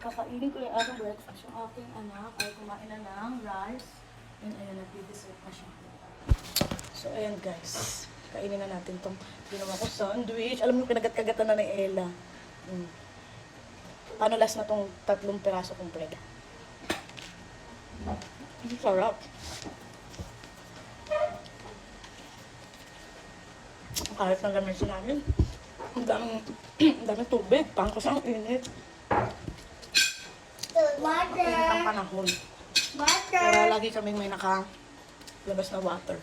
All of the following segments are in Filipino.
kakainin ko yung aking breakfast. Yung aking anak ay kumain na ng rice. And ayun, nag-dessert na siya. So, ayan guys. Kainin na natin tong ginawa ko sandwich. Alam mo, kinagat-kagatan na ni Ella. Mm. Paano last na tong tatlong peraso kong bread? Ang sarap. Ang kahit ng gamit namin. Ang daming, daming tubig. Pang kasi ang init. Ang init ang panahon. Kaya lagi kaming may naka labas na water.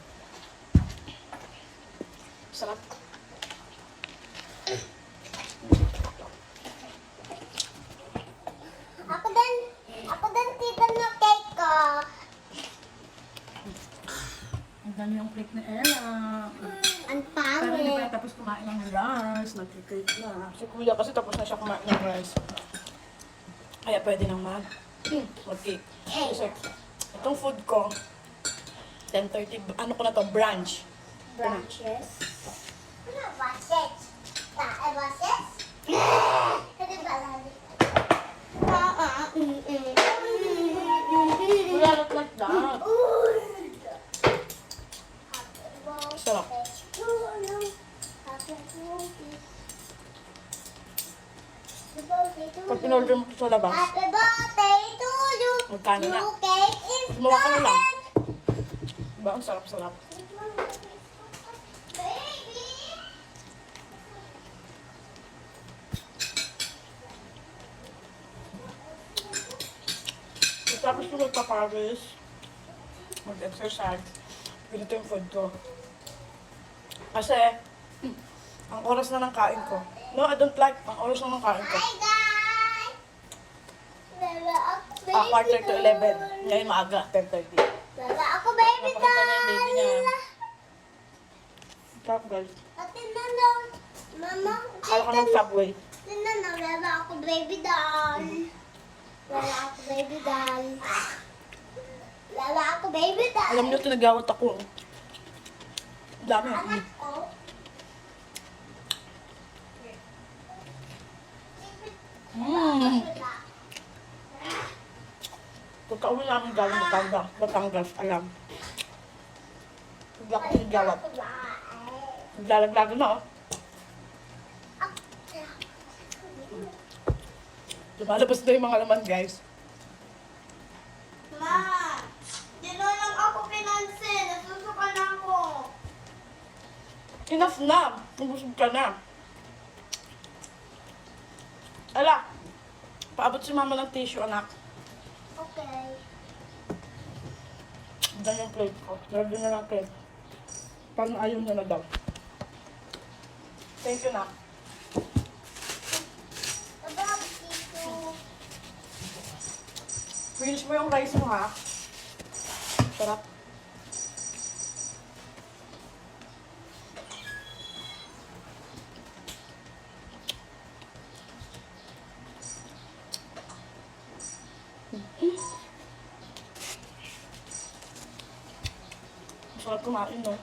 Sarap. Ako din, ako din tita na cake ko. Ang dami yung plate ni Ella. Ang Pero hindi pa pangit. tapos kumain ng rice. Nagkikake na. Si Kuya kasi tapos na siya kumain ng rice. Kaya pwede nang mag mag-cake. Kasi itong food ko, 10.30, ano ko na to, brunch. Branches. Ano branches? Ta, branches? Ano ba lagi? Ah, ah, mm, mm. Kuya, not like that. Sarap. Pag in-order mo sa labas, Happy birthday to you. Magkano na? Gumawa ka na lang. diba? Ang sarap-sarap. Tapos ko magpaparis, mag-exercise, ganito yung food ko. Kasi, ang oras na ng kain ko. No, I don't like, ang oras na ng kain ko. Hi guys. Ako baby Ah, quarter to doll. 11. Ngayon maaga, 10.30. Bebe, ako baby Napapunta na yung baby niya. doll. Sarap guys. Ate Nana, Mama, Kala ka ng subway. Nana, bebe, ako baby doll. Bebe, ako baby doll. Bebe, ako baby doll. Alam niyo, tinagawat ako. Ang dami. Anak ko. Mm. Pagka-uwi namin galing Batangas, Batangas, alam. Hindi ako tinagawat. Naglalaglag na oh. Lumalabas na yung mga laman guys. Ma, di na lang ako pinansin. Nasusuka na ako. Enough na! Nabusog ka na. Ala, paabot si mama ng tissue anak. Okay. Diyan yung plate ko. Lagyan na lang plate. Parang ayaw niya na daw. Thank you na. Abang, tito. Finish mo yung rice mo ha. Sarap. Masarap kumain, no?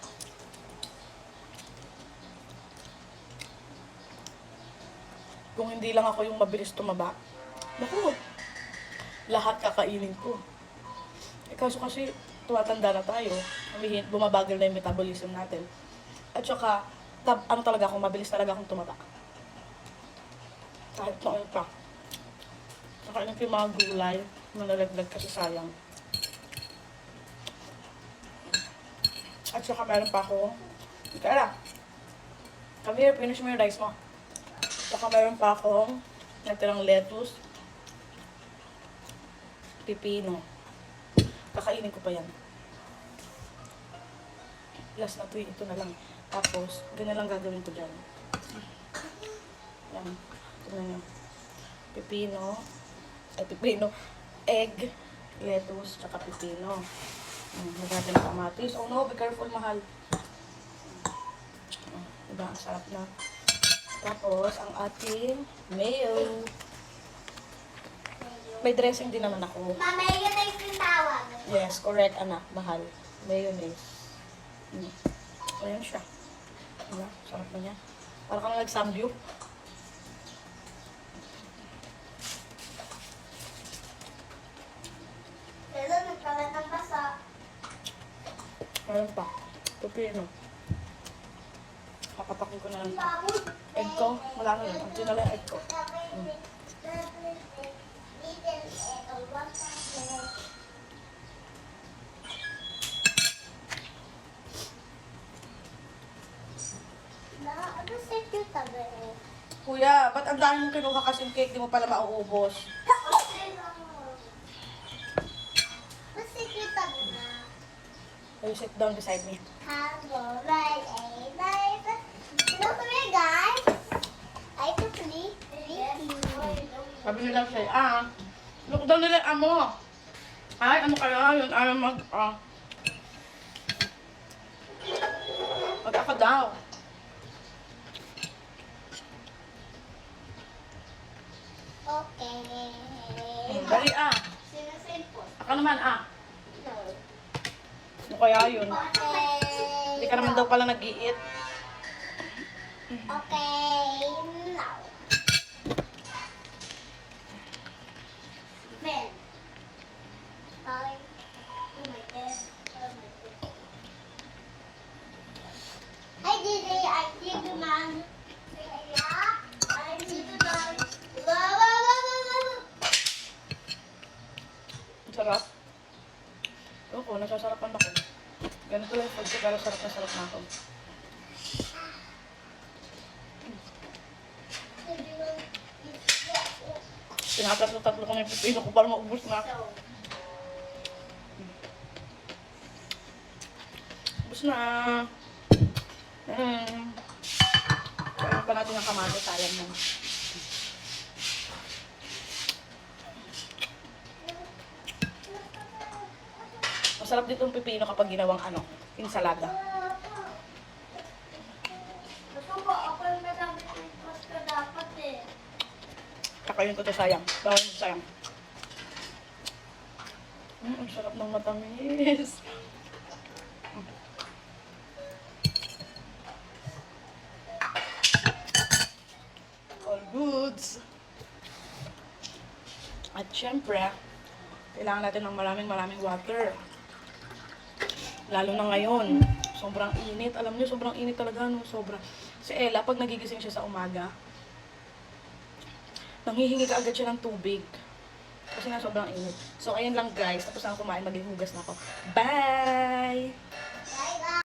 Kung hindi lang ako yung mabilis tumaba, naku, lahat kakainin ko. Eh, kaso kasi, tumatanda na tayo. Bumabagal na yung metabolism natin. At saka, tab, ano talaga ako, mabilis talaga akong tumaba. Kahit noon pa. Ko yung mga gulay na nalaglag kasi sayang. At saka meron pa ako, Kaya Come here, finish mo yung rice mo. Saka meron pa akong natirang lettuce, pipino. Kakainin ko pa yan. Last na to eh, ito na lang. Tapos, ganyan lang gagawin ko dyan. Yan. Tignan nyo. Pipino. Ay, pipino. Egg. Lettuce. Tsaka pipino. Lagyan ng kamatis. Oh no, be careful, mahal. Oh, diba? Ang sarap na. Tapos, ang ating mayo. May dressing din naman ako. Mama, yun na yung tawag. Yes, correct, anak. Mahal. Mayonnaise. Mm. Ayan siya. Diba? Sarap na niya. Para kang nagsamgyup. Meron pa. Pupino. Kakapakin ko na lang ito. Egg ko. Wala na yun. Ang na lang egg ko. Kuya, ba't ang dami mong kinuha kasing cake? Di mo pala mauubos. Will you sit down beside me? Sabi nila siya, ah, look daw nila, amo. Ay, ano kaya yun? Ay, mag, ah. Mag ako daw. Hmm, Dali ah. Ako naman ah. Kaya yun? Hindi ka naman daw pala nag-iit. Okay, now. Ben. Hi. Oh my God. Oh my God. Hi, Didi. I think the man. Yeah. I think the man. Wow, wow, wow, wow, wow. Ang sarap. Oo, ko, nasasarapan ako. Ganito lang yung food ko, pero sarap na sarap na ako. Tinatatlo-tatlo ko na yung pipino ko para maubos na. Ubus na. Hmm. Kaya pa natin ang kamado, sayang naman. Masarap dito yung pipino kapag ginawang ano, insalada. Gusto ko, eh. To sayang. Bawal mo sayang. Mm, ang sarap ng matamis. All goods. At syempre, kailangan natin ng maraming maraming water. Lalo na ngayon. Sobrang init. Alam niyo, sobrang init talaga. No? Sobra. Si Ella, pag nagigising siya sa umaga, nanghihingi ka agad siya ng tubig. Kasi nga sobrang init. So, ayun lang guys. Tapos na kumain. Maghihugas na ako. Bye!